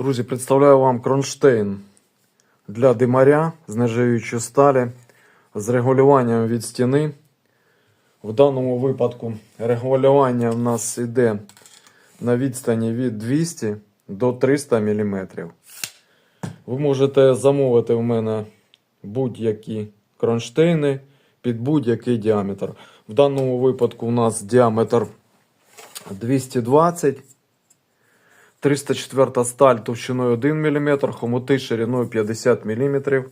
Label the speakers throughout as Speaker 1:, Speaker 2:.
Speaker 1: Друзі, представляю вам кронштейн для димаря з нержавіючої сталі з регулюванням від стіни. В даному випадку регулювання в нас йде на відстані від 200 до 300 мм. Ви можете замовити в мене будь-які кронштейни під будь-який діаметр. В даному випадку у нас діаметр 220 304 сталь товщиною 1 мм, хомути шириною 50 мм.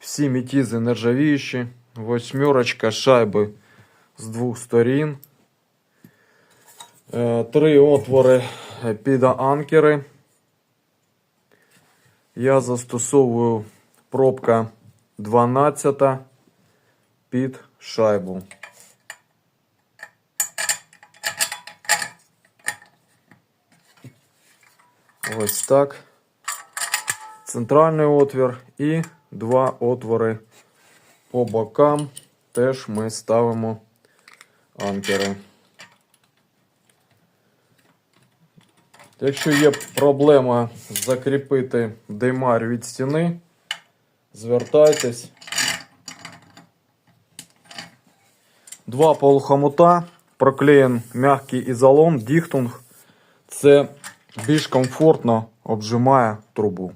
Speaker 1: Всі мітізи нержавіючі, восьмерочка шайби з двох сторін. Е, Три отвори під анкери. Я застосовую пробка 12 під шайбу. Ось так. Центральний отвір і два отвори по бокам. Теж ми ставимо анкери. Якщо є проблема закріпити димар від стіни, звертайтесь. Два полухомута, проклеєн м'який ізолон, діхтунг. Це більш комфортно обжимає трубу.